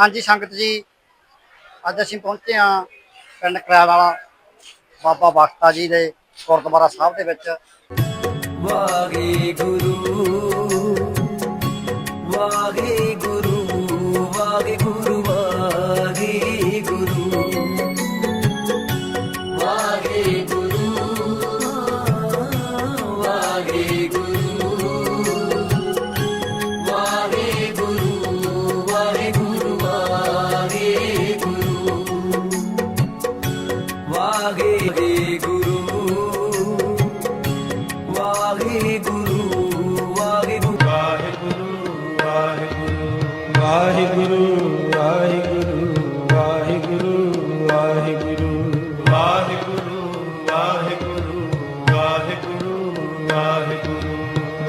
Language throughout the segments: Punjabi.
ਹਾਂਜੀ, ਸੰਗਤ ਜੀ, ਅੱਜ ਅਸੀਂ ਪਹੁੰਚੇ ਹਾਂ ਪਿੰਡ ਕਰਿਆਲ ਵਾਲਾ, ਬਾਬਾ ਬਖਤਾ ਜੀ ਦੇ ਗੁਰਦੁਆਰਾ ਸਾਹਿਬ ਦੇ ਵਿੱਚ। ਵਾਹਿਗੁਰੂ ਵਾਹਿਗੁਰੂ ਵਾਹਿਗੁਰੂ।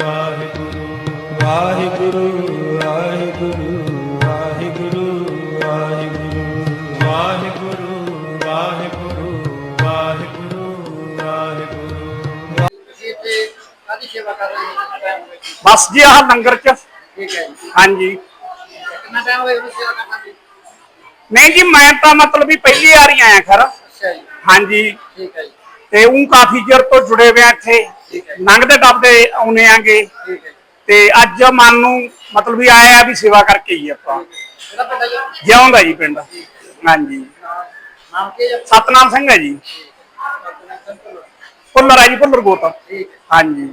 ਵਾਹਿਗੁਰੂ ਵਾਹਿਗੁਰੂ ਵਾਹਿਗੁਰੂ ਵਾਹਿਗੁਰੂ ਵਾਹਿਗੁਰੂ। ਵਾਹਿਗੁਰੂ ਵਾਹਿਗੁਰੂ ਵਾਹਿਗੁਰੂ ਵਾਹਿਗੁਰੂ। ਵਾਹਿਗੁਰੂ ਤੁਸੀਂ ਇੱਥੇ ਕਾਦੀ ਸੇਵਾ ਕਰ ਰਹੇ ਹੋ? ਕਿੰਨਾ ਟਾਈਮ ਹੋ ਗਿਆ ਜੀ? ਬਸ ਜੀ ਆਹ ਲੰਗਰ ਚ। ਠੀਕ ਹੈ ਜੀ। ਹਾਂਜੀ। ਕਿੰਨਾ ਟਾਈਮ ਹੋ ਗਿਆ ਉਹਦੀ ਸੇਵਾ ਕਰਨ ਦੀ ਨਹੀਂ ਜੀ ਮੈਂ ਤਾਂ ਮਤਲਬ ਵੀ ਪਹਿਲੀ ਵਾਰ ਹੀ ਆਇਆ ਖਰ। ਅੱਛਾ ਜੀ। ਹਾਂਜੀ। ਠੀਕ ਹੈ ਜੀ। ਤੇ ਉਹ ਕਾਫੀ ਚਿਰ ਤੋਂ ਜੁੜੇ ਹੋਏ ਆ ਇੱਥੇ। ਲੰਘਦੇ ਟੱਪਦੇ ਆਉਨੇ ਆਂਗੇ। ਤੇ ਅੱਜ ਮਨ ਨੂੰ ਮਤਲਬ ਵੀ ਆਇਆ ਵੀ ਸੇਵਾ ਕਰਕੇ ਹੀ ਆਪਾਂ। ਜਿਉਂਦਾ ਜੀ ਪਿੰਡ। ਹਾਂਜੀ। ਸਤਨਾਮ ਸਿੰਘ ਹੈ ਜੀ। ਭੁੱਲਰ ਹੈ ਜੀ ਗੋਤਾ। ਹਾਂਜੀ।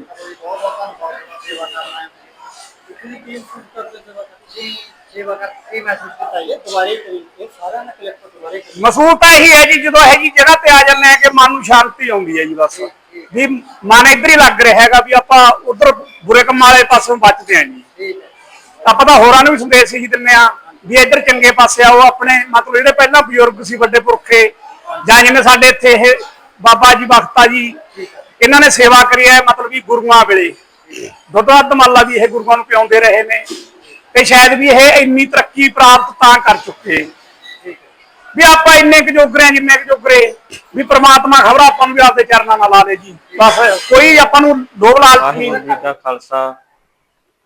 ਮਸੂਰ ਤਾਂ ਇਹੀ ਹੈ ਜੀ ਜਦੋਂ ਹੈਗੀ ਜਗ੍ਹਾ ਤੇ ਆ ਜਾਂਦੇ ਆ ਕਿ ਮਨ ਨੂੰ ਸ਼ਾਂਤੀ ਆਉਂਦੀ ਹੈ ਜੀ ਬਸ। ਵੀ ਮਨ ਇੱਧਰ ਹੀ ਲੱਗ ਰਿਹਾ ਹੈਗਾ ਵੀ ਆਪਾਂ ਉਧਰ ਬੁਰੇ ਕੰਮਾਂ ਵਾਲੇ ਪਾਸੋਂ ਬਚਦੇ ਆਂ ਜੀ। ਆਪਾਂ ਤਾਂ ਹੋਰਾਂ ਨੂੰ ਵੀ ਸੰਦੇਸ਼ ਹੀ ਦਿੰਨੇ ਆ ਵੀ ਇੱਧਰ ਚੰਗੇ ਪਾਸੇ ਆਓ ਆਪਣੇ ਮਤਲਬ ਜਿਹੜੇ ਪਹਿਲਾਂ ਬਜ਼ੁਰਗ ਸੀ ਵੱਡੇ ਪੁਰਖੇ ਜਾਂ ਜਿਵੇਂ ਸਾਡੇ ਇੱਥੇ ਇਹ ਬਾਬਾ ਜੀ ਬਖਤਾ ਜੀ ਇਹਨਾਂ ਨੇ ਸੇਵਾ ਕਰੀ ਹੈ ਮਤਲਬ ਵੀ ਗੁਰੂਆਂ ਵੇਲੇ। ਦੁੱਧ ਮੱਲਾ ਵੀ ਇਹ ਗੁਰੂਆਂ ਨੂੰ ਪਿਆਉਂਦੇ ਰਹੇ ਨੇ। ਤੇ ਸ਼ਾਇਦ ਵੀ ਇਹ ਇੰਨੀ ਤਰੱਕੀ ਪ੍ਰਾਪਤ ਤਾਂ ਕਰ ਚੁੱਕੇ। ਵੀ ਆਪਾਂ ਇੰਨੇ ਕੁ ਜੋਗਰੇ ਜਿੰਨੇ ਕੁ ਜੋਗਰੇ ਵੀ ਪ੍ਰਮਾਤਮਾ ਖਬਰ ਆਪਾਂ ਨੂੰ ਵੀ ਆਪਦੇ ਚਰਨਾਂ ਨਾਲ ਲਾ ਦੇ ਜੀ। ਬਸ ਕੋਈ ਆਪਾਂ ਨੂੰ ਲੋਭ ਲਾਲਚ ਨਹੀਂ। ਵਾਹਿਗੁਰੂ ਜੀ ਕਾ ਖਾਲਸਾ।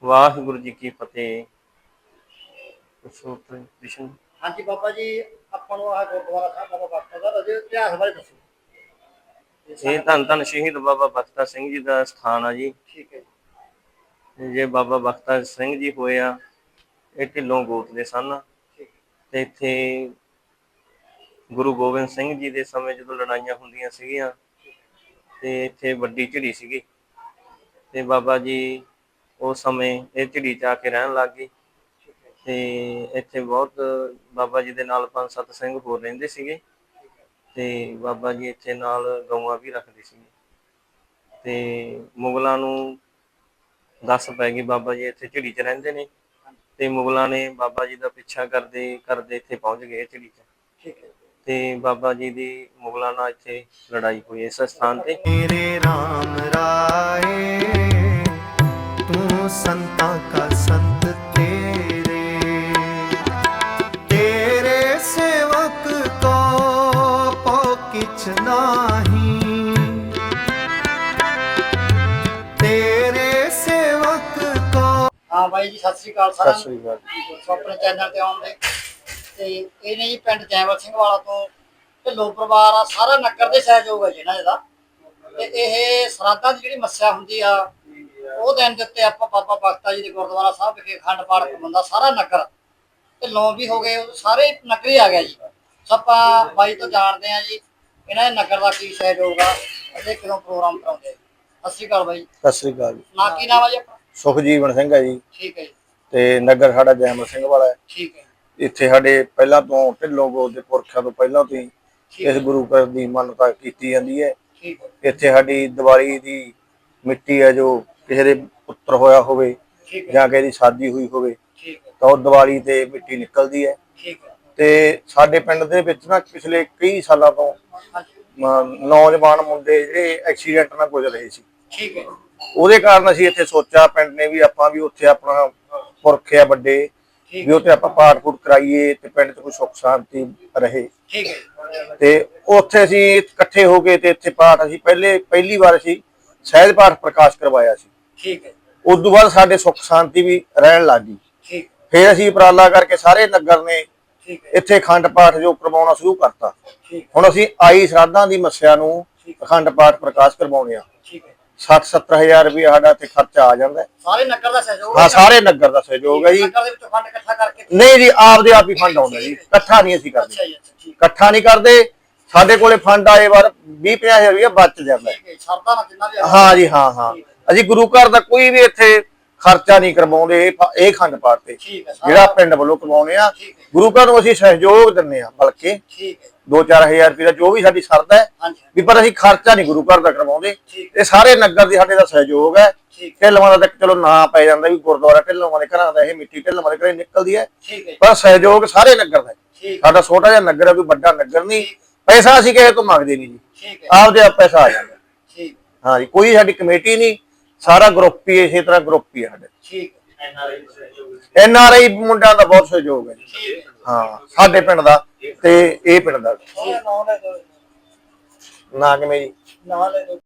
ਵਾਹਿਗੁਰੂ ਜੀ ਕੀ ਫਤਿਹ। ਸੋਤ ਕ੍ਰਿਸ਼ਨ। ਹਾਂਜੀ ਬਾਬਾ ਜੀ ਆਪਾਂ ਨੂੰ ਆਹ ਗੁਰਦੁਆਰਾ ਸਾਹਿਬ ਬਾਬਾ ਬਖਤਾ ਦਾ ਰਜੇ ਇਤਿਹਾਸ ਬਾਰੇ ਦੱਸੋ। ਇਹ ਧੰਨ ਧੰਨ ਸ਼ਹੀਦ ਬਾਬਾ ਬਖਤਾ ਸਿੰਘ ਜੀ ਦਾ ਸਥਾਨ ਆ ਜੀ। ਠੀਕ ਹੈ ਜੇ। ਬਾਬਾ ਬਖਤਾ ਸਿੰਘ ਜੀ ਹੋਏ ਆ ਇਹ ਢਿੱਲੋਂ ਗੋਤ ਦੇ ਸਨ। ਤੇ ਇੱਥੇ ਗੁਰੂ ਗੋਬਿੰਦ ਸਿੰਘ ਜੀ ਦੇ ਸਮੇਂ ਜਦੋਂ ਲੜਾਈਆਂ ਹੁੰਦੀਆਂ ਸੀਗੀਆਂ ਤੇ ਇੱਥੇ ਵੱਡੀ ਝਿੜੀ ਸੀਗੀ ਤੇ ਬਾਬਾ ਜੀ ਉਸ ਸਮੇਂ ਇਹ ਝਿੜੀ 'ਚ ਆ ਕੇ ਰਹਿਣ ਲੱਗ ਗਏ ਤੇ ਇੱਥੇ ਬਹੁਤ ਬਾਬਾ ਜੀ ਦੇ ਨਾਲ ਪੰਜ ਸੱਤ ਸਿੰਘ ਹੋਰ ਰਹਿੰਦੇ ਸੀਗੇ ਤੇ ਬਾਬਾ ਜੀ ਇੱਥੇ ਨਾਲ ਗਊਆਂ ਵੀ ਰੱਖਦੇ ਸੀਗੇ ਤੇ ਮੁਗਲਾਂ ਨੂੰ ਦੱਸ ਪੈ ਗਈ ਬਾਬਾ ਜੀ ਇੱਥੇ ਝਿੜੀ 'ਚ ਰਹਿੰਦੇ ਨੇ ਤੇ ਮੁਗਲਾਂ ਨੇ ਬਾਬਾ ਜੀ ਦਾ ਪਿੱਛਾ ਕਰਦੇ ਕਰਦੇ ਇੱਥੇ ਪਹੁੰਚ ਗਏ ਝਿੜੀ 'ਚ। ਠੀਕ ਹੈ। ਤੇ ਬਾਬਾ ਜੀ ਦੀ ਮੁਗਲਾਂ ਨਾਲ ਇੱਥੇ ਲੜਾਈ ਹੋਈ ਇਸ ਸਥਾਨ ਤੇ। ਤੇਰੇ RAM ਰਾਏ ਤੂੰ ਸੰਤਾਂ ਕਾ ਸੰਤ ਤੇਰੇ। ਤੇਰੇ ਸੇਵਕ ਕੋ ਪੋ ਕਿਛ ਨਾਹੀ। ਤੇਰੇ ਸੇਵਕ ਕੋ ਹਾਂ ਬਾਈ ਜੀ ਸਤਿ ਸ੍ਰੀ ਅਕਾਲ ਸਤਿ ਸ੍ਰੀ ਅਕਾਲ। ਨੂੰ ਆਪਣੇ ਚੈਨਲ ਤੇ ਆਉਂਦੇ ਤੇ ਇਹ ਨੇ ਜੀ ਪਿੰਡ ਜੈਵਲ ਸਿੰਘ ਵਾਲਾ ਤੋਂ ਢਿੱਲੋਂ ਪਰਿਵਾਰ ਆ ਸਾਰਾ ਨਗਰ ਦੇ ਸਹਿਯੋਗ ਹੈ ਜਿਹਨਾਂ ਇਹਦਾ। ਤੇ ਇਹ ਸਰਾਧਾਂ ਦੀ ਜਿਹੜੀ ਮੱਸਿਆ ਹੁੰਦੀ ਆ ਉਹ ਦਿਨ ਦੇ ਉੱਤੇ ਆਪਾਂ ਬਾਬਾ ਬਖਤਾ ਜੀ ਦੇ ਗੁਰਦੁਆਰਾ ਸਾਹਿਬ ਵਿਖੇ ਅਖੰਡ ਪਾਠ ਕਰਵਾਉਂਦਾ ਸਾਰਾ ਨਗਰ। ਢਿੱਲੋਂ ਵੀ ਹੋ ਗਏ ਸਾਰੇ ਨਗਰ ਆ ਗਿਆ ਜੀ। ਸੋ ਆਪਾਂ ਬਾਈ ਤੋਂ ਜਾਣਦੇ ਆ ਜੀ ਇਹਨਾਂ ਦੇ ਨਗਰ ਦਾ ਕੀ ਸਹਿਯੋਗ ਆ ਅਤੇ ਕਿਦੋਂ ਪ੍ਰੋਗਰਾਮ ਕਰਾਉਂਦੇ ਆ ਸਤਿ ਸ੍ਰੀ ਅਕਾਲ ਬਾਈ। ਸਤਿ ਸ੍ਰੀ ਅਕਾਲ ਜੀ। ਨਾਂ ਕੀ ਨਾਮ ਆ ਜੀ ਆਪਣਾ? ਸੁਖਜੀਵਨ ਸਿੰਘ ਹੈ ਜੀ। ਠੀਕ ਹੈ ਜੀ। ਤੇ ਨਗਰ ਸਾਡਾ ਜੈਮਲ ਸਿੰਘ ਵਾਲਾ ਹੈ। ਠੀਕ ਹੈ ਇੱਥੇ ਸਾਡੇ ਪਹਿਲਾਂ ਤੋਂ ਢਿੱਲੋਂ ਗੋਲ ਦੇ ਪੁਰਖਿਆਂ ਤੋਂ ਪਹਿਲਾਂ ਤੋਂ ਹੀ ਇਸ ਗੁਰੂ ਘਰ ਦੀ ਮਾਨਤਾ ਕੀਤੀ ਜਾਂਦੀ ਹੈ। ਇੱਥੇ ਸਾਡੀ ਦੀਵਾਲੀ ਦੀ ਮਿੱਟੀ ਹੈ ਜੋ ਕਿਸੇ ਦੇ ਪੁੱਤਰ ਹੋਇਆ ਹੋਵੇ ਜਾਂ ਕਿਸੇ ਦੀ ਸ਼ਾਦੀ ਹੋਈ ਹੋਵੇ ਤਾਂ ਉਹ ਦੀਵਾਲੀ ਤੇ ਮਿੱਟੀ ਨਿਕਲਦੀ ਹੈ। ਤੇ ਸਾਡੇ ਪਿੰਡ ਦੇ ਵਿੱਚ ਨਾ ਪਿਛਲੇ ਕਈ ਸਾਲਾਂ ਤੋਂ ਨੌਜਵਾਨ ਮੁੰਡੇ ਜਿਹੜੇ ਐਕਸੀਡੈਂਟ ਨਾਲ ਗੁਜ਼ਰ ਰਹੇ ਸੀ। ਠੀਕ ਹੈ। ਉਹਦੇ ਕਾਰਨ ਅਸੀਂ ਇੱਥੇ ਸੋਚਿਆ ਪਿੰਡ ਨੇ ਵੀ ਆਪਾਂ ਵੀ ਉੱਥੇ ਆਪਣਾ ਪੁਰਖ ਆ ਵੱਡੇ। ਵੀ ਉੱਥੇ ਆਪਾਂ ਪਾਠ ਪੂਠ ਕਰਾਈਏ ਤੇ ਪਿੰਡ 'ਚ ਕੋਈ ਸੁੱਖ ਸ਼ਾਂਤੀ ਰਹੇ। ਠੀਕ ਹੈ। ਤੇ ਉੱਥੇ ਅਸੀਂ ਇਕੱਠੇ ਹੋ ਕੇ ਤੇ ਇੱਥੇ ਪਾਠ ਅਸੀਂ ਪਹਿਲੇ ਪਹਿਲੀ ਵਾਰ ਅਸੀਂ ਸਹਿਜ ਪਾਠ ਪ੍ਰਕਾਸ਼ ਕਰਵਾਇਆ ਸੀ। ਠੀਕ ਹੈ। ਉਸ ਤੋਂ ਬਾਅਦ ਸਾਡੇ ਸੁੱਖ ਸ਼ਾਂਤੀ ਵੀ ਰਹਿਣ ਲੱਗੀ ਠੀਕ। ਫਿਰ ਅਸੀਂ ਉਪਰਾਲਾ ਕਰਕੇ ਸਾਰੇ ਨਗਰ ਨੇ ਇੱਥੇ ਅਖੰਡ ਪਾਠ ਜੋ ਕਰਵਾਉਣਾ ਸ਼ੁਰੂ ਕਰਤਾ। ਹੁਣ ਅਸੀਂ ਆਈ ਸ਼ਰਾਧਾਂ ਦੀ ਮੱਸਿਆ ਨੂੰ ਅਖੰਡ ਪਾਠ ਪ੍ਰਕਾਸ਼ ਕਰਵਾਉਣੇ ਆ। ਠੀਕ ਹੈ। 60 ਹਜ਼ਾਰ ਰੁਪਏ ਸਾਡਾ ਇੱਥੇ ਖਰਚਾ ਆ ਜਾਂਦਾ ਹੈ। ਸਾਰੇ ਨਗਰ ਦਾ ਸਹਿਯੋਗ ਹਾਂ ਸਾਰੇ ਨਗਰ ਦਾ ਸਹਿਯੋਗ ਹੈ ਜੀ। ਨਗਰ ਦੇ ਵਿੱਚੋਂ ਫੰਡ ਇਕੱਠਾ ਕਰਕੇ ਨਹੀਂ ਜੀ ਆਪਦੇ ਆਪ ਹੀ ਫੰਡ ਆਉਂਦਾ ਜੀ ਇਕੱਠਾ ਨਹੀਂ ਅਸੀਂ ਕਰਦੇ। ਅੱਛਾ ਜੀ ਅੱਛਾ ਠੀਕ। ਇਕੱਠਾ ਨਹੀਂ ਕਰਦੇ। ਸਾਡੇ ਕੋਲੇ ਫੰਡ ਆਏ ਵਾਰ 20 ਹਜ਼ਾਰ ਰੁਪਏ ਬਚ ਜਾਂਦਾ ਹੈ। ਠੀਕ ਹੈ ਸਰਦਾ ਨਾਲ ਜਿੰਨਾ ਵੀ ਹਾਂ ਜੀ ਹਾਂ ਹਾਂ। ਅਸੀਂ ਗੁਰੂ ਘਰ ਦਾ ਕੋਈ ਵੀ ਇੱਥੇ ਖਰਚਾ ਨਹੀਂ ਕਰਵਾਉਂਦੇ ਇਹ ਫ- ਇਹ ਖੰਡ ਪਾਠ ਤੇ। ਠੀਕ ਹੈ ਸਾਰਾ- ਜਿਹੜਾ ਪਿੰਡ ਵੱਲੋਂ ਕਰਵਾਉਣੇ ਆ ਠੀਕ ਹੈ। ਗੁਰੂ ਘਰ ਨੂੰ ਅਸੀਂ ਸਹਿਯੋਗ ਦਿੰਨੇ ਆ ਬਲਕਿ ਠੀਕ ਹੈ। 2-4000 ਰੁਪਏ ਦਾ ਜੋ ਵੀ ਸਾਡੀ ਸਰਦਾ ਹੈ ਹਾਂਜੀ ਵੀ ਪਰ ਅਸੀਂ ਖਰਚਾ ਨਹੀਂ ਗੁਰੂ ਘਰ ਦਾ ਕਰਵਾਉਂਦੇ। ਠੀਕ ਇਹ ਸਾਰੇ ਨਗਰ ਦੀ ਸਾਡੇ ਦਾ ਸਹਿਯੋਗ ਹੈ। ਠੀਕ ਢਿੱਲਵਾਂ ਦਾ ਤਾਂ ਚਲੋ ਨਾਂ ਪੈ ਜਾਂਦਾ ਵੀ ਗੁਰਦੁਆਰਾ ਢਿੱਲਵਾਂ ਦੇ ਘਰਾਂ ਦਾ ਇਹ ਮਿੱਟੀ ਢਿੱਲਵਾਂ ਦੇ ਘਰੇ ਨਿਕਲਦੀ ਹੈ। ਠੀਕ ਹੈ। ਜੀ, ਪਰ ਸਹਿਯੋਗ ਸਾਰੇ ਨਗਰ ਦਾ ਹੈ। ਠੀਕ ਸਾਡਾ ਛੋਟਾ ਜਿਹਾ ਨਗਰ ਹੈ ਕੋਈ ਵੱਡਾ ਨਗਰ ਨਹੀਂ। ਪੈਸਾ ਅਸੀਂ ਕਿਸੇ ਤੋਂ ਮੰਗਦੇ ਨਹੀਂ ਜੀ। ਠੀਕ ਹੈ। ਆਪਦੇ ਆਪ ਪੈਸਾ ਆ ਜਾਂਦਾ। ਠੀਕ ਹਾਂ। ਜੀ ਕੋਈ ਸਾਡੀ ਕਮੇਟੀ ਨਹੀਂ। ਸਾਰਾ ਗਰੁੱਪ ਹੀ ਇਸੇ ਤਰ੍ਹਾਂ ਗਰੁੱਪ ਹੀ ਹੈ ਸਾਡੇ। ਠੀਕ ਐਨ ਆਰ ਆਈ ਮੁੰਡਿਆਂ ਦਾ ਬਹੁਤ ਸਹਿਯੋਗ ਹੈ ਜੀ। ਹੈ ਸਾਡੇ ਪਿੰਡ ਦਾ ਤੇ ਇਹ ਪਿੰਡ ਦਾ। ਨਾਂ ਕਿਵੇਂ ਜੀ?